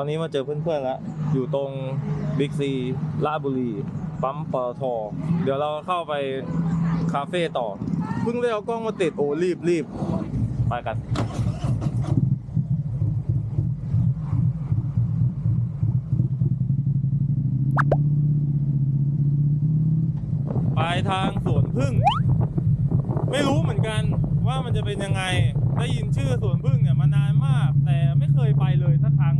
ตอนนี้มาเจอเพื่อนๆแล้ว อยู่ตรงบิ๊กซีลาดบุรี ปั๊มปตท เดี๋ยวเราเข้าไปคาเฟ่ต่อ เพิ่งได้เอากล้องมาติดโอ้รีบรีบไปกันไปทางสวนพึ่ง ไม่รู้เหมือนกันว่ามันจะเป็นยังไง ได้ยินชื่อสวนพึ่งเนี่ยมานานมาก แต่ไม่เคยไปเลยสักครั้ง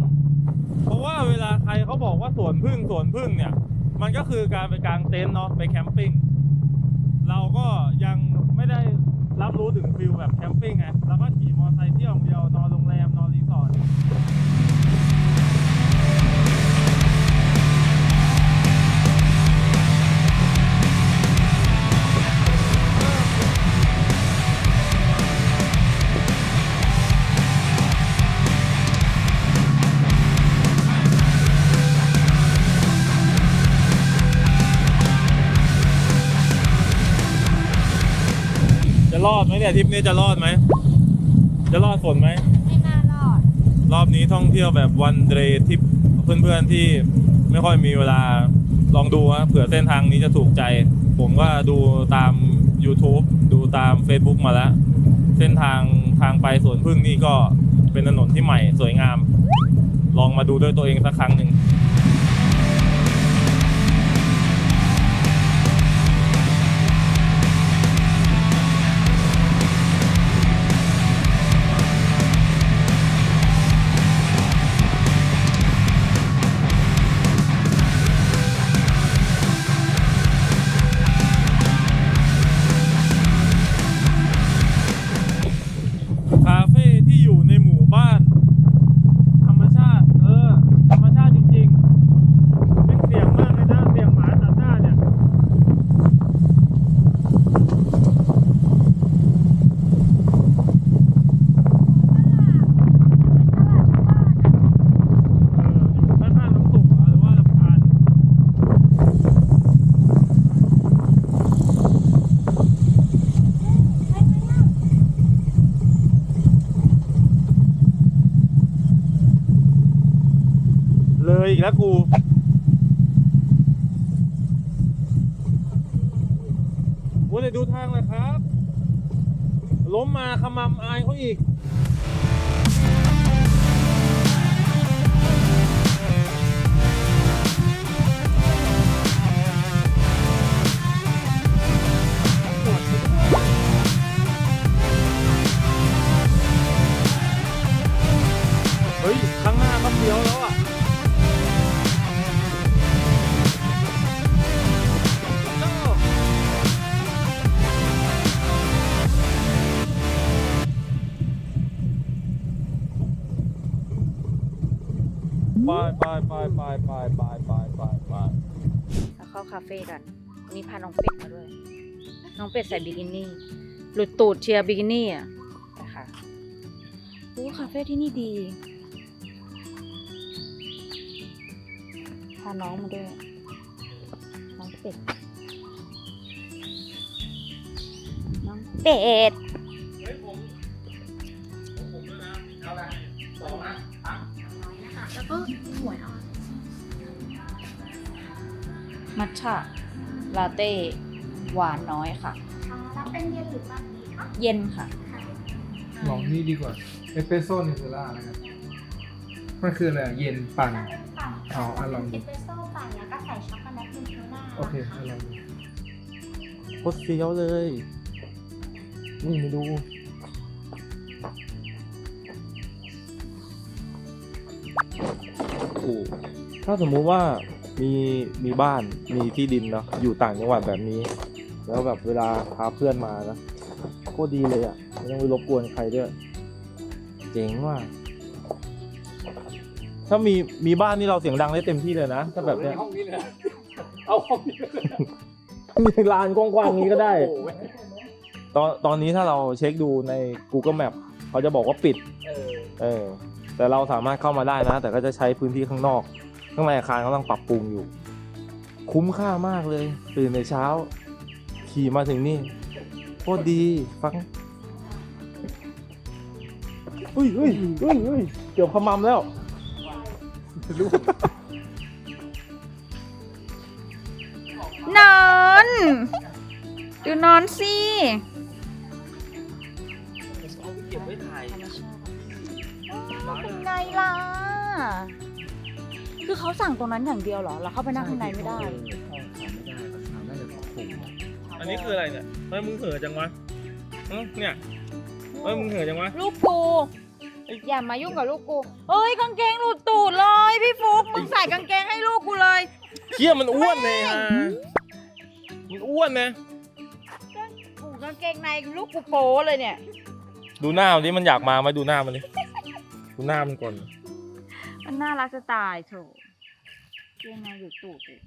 เพราะว่าเวลาใครเขาบอกว่าสวนพึ่งสวนพึ่งเนี่ย มันก็คือการไปกางเต็นท์เนาะไปแคมปิ้งเราก็ยังไม่ได้รับรู้ถึงฟิลแบบแคมปิ้งไงเราก็ขี่มอเตอร์ไซค์เที่ยวองเดียวนอนโรงแรมนอนรีสอร์ท จะรอดไหมเนี่ยทริปนี้จะรอดไหม จะรอดฝนไหม ไม่น่ารอด รอบนี้ท่องเที่ยวแบบวันเดย์ทริปเพื่อนๆที่ไม่ค่อยมีเวลาลองดูว่าเผื่อเส้นทางนี้จะถูกใจ ผมว่าดูตาม YouTube ดูตาม Facebook มาแล้ว เส้นทางทางไปสวนพึ่งนี่ก็เป็นถนนที่ใหม่สวยงาม ลองมาดูด้วยตัวเองสักครั้งหนึ่ง เลยอีกแล้วกูโอ้ยเดี๋ยวดูทางเลยครับ ล้มมาขมำอายเขาอีก ไปไปไปไปไปไปไปแล้วเข้าคาเฟ่กันวันนี้พาน้องเป็ดมาด้วย น้องเป็ดใส่บิกินี่ หลุดตูดเชียร์บิกินี่อะนะคะโอ้คาเฟ่ที่นี่ดี พาน้องมาด้วย น้องเป็ด น้องเป็ดเฮ้ยผมผมด้วยนะเอาอะไรสองนะอะแล้วก็หวยอ่อน มัทฉะลาเต้หวานน้อยค่ะอ๋อแล้วเป็นเย็นหรือแบบนี้คะเย็นค่ะ ลองนี่ดีกว่า เอสเปรสโซ่เนเซล่าแล้วกันมันคืออะไรอะเย็นปั่นถ้าเป็นปั่นอ๋ออะลองดู เอสเปรสโซ่ปั่นแล้วก็ใส่ช็อกโกแลตนูเทลล่าโอเคเอาลองดูโคตรเฟี้ยวเลย นี่มาดูโอ้ถ้าสมมุติว่า มีมีบ้านมีที่ดินเนาะอยู่ต่างจังหวัดแบบนี้ แล้วแบบเวลาพาเพื่อนมานะโคตรดีเลยอะ่ะไม่ต้องไปรบกวนใครด้วยเจ๋งว่ะถ้ามีมีบ้านนี่เราเสียงดังได้เต็มที่เลยนะถ้าแบบเนี้ยห้องนี้เลยนะเอาห้องนี้เลยนะมีลานกว้างๆอย่างนี้ก็ได้ โอ้โหตอนตอนนี้ถ้าเราเช็คดูใน Google Map เขาจะบอกว่าปิด เออ เออแต่เราสามารถเข้ามาได้นะ แต่ก็จะใช้พื้นที่ข้างนอก ข้างในอาคารกำลังปรับปรุงอยู่ คุ้มค่ามากเลย ตื่นในเช้า ขี่มาถึงนี่โคตรดีฟังอุ้ยอุ้ยอุ้ยอุ้ยเกี่ยวขมำแล้วลูกนอนดูนอนสิเอาไปเก็บไว้ถ่ายเป็นไงล่ะ คือเขาสั่งตรงนั้นอย่างเดียวเหรอ แล้วเข้าไปนั่งข้างในไม่ได้อันนี้คืออะไรเนี่ยเฮ้ยมึงเห่อะจังวะเอ้าเนี่ยเฮ้ยมึงเห่อะจังวะ ลูกกูอย่ามายุ่งกับลูกกูเอ้ยกางเกงหลุดตูดเลยพี่ฟุกมึงใส่กางเกงให้ลูกกูเลยเขี้ยมันอ้วนเลยฮะมันอ้วนนะกูกางเกงในลูกกูโป้เลยเนี่ย ดูหน้ามันดิมันอยากมาไหมดูหน้ามันดิ ดูหน้ามันก่อน มันน่ารักจะตายโถเกงในอยู่ตูดเลย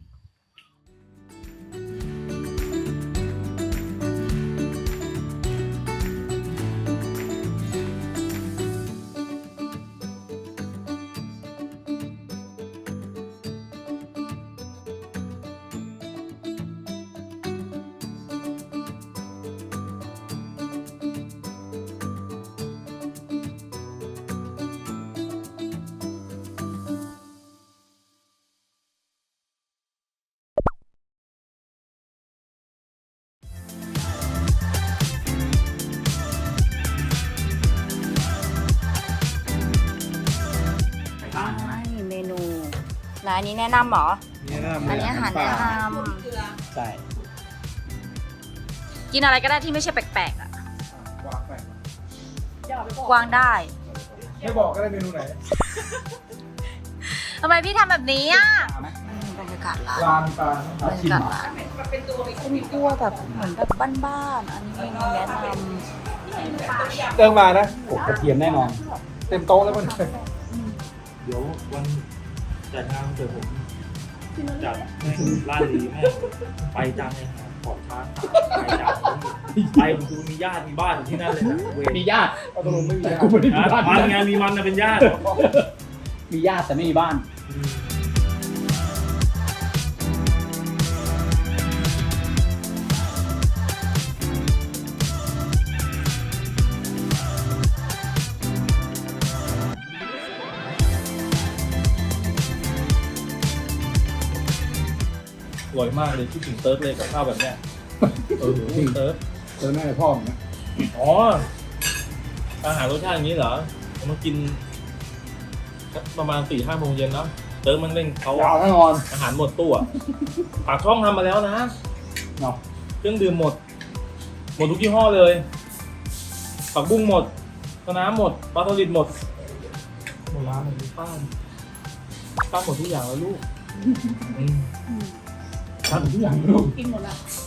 ร้านนี้แนะนำเหรอ นี่นะอันนี้อาหารแนะนใช่ำกินอะไรก็ได้ที่ไม่ใช่แปลกๆอะ วางไปกวางได้ไม่บอกก็ได้เมนูไหนทำไมพี่ทำแบบนี้อะอืมบรรยากาศร้านลานตาบรรยากาศร้านเป็นตัวแบบเหมือนแบบบ้านๆ อันนี้เมนูแนะนเติมมานะโอ้กระเทียมแน่นอน เต็มโต๊ะแล้วมัน เดี๋ยววัน จัดงานวันเกิดผมจัดให้ร้านดีแม่ไปจังเลยครับขอช้าไปจังไปผมดูมีญาติมีบ้านอยู่ที่นั่นเลยนะเวรมีญาติเอาตกลงไม่มีแต่นะกูไม่ได้มีนะบ้านมันไงมีมันนะเป็นญาติ มีญาติแต่ไม่มีบ้าน อ ร่อยมากเลยคิดถึงเติร์กเลยกับข้าวแบบเนี้ยเออจริงเติร์กเจอแม่พ่อผมนะอ๋ออาหารรสชาติอย่างนี้เหรอผมมากินสักประมาณสี่ห้าโมงเย็นเนาะเติร์กมันเล่นเขายาวแน่นอนอาหารหมดตู้อะปากช่องทำมาแล้วนะเนาะเครื่องดื่มหมด หมดทุกยี่ห้อเลยผักบุ้งหมดสน้ำหมดปลาสลิดหมดหมดร้านเลยป้าป้าหมดทุกอย่างแล้วลูก อืมทำ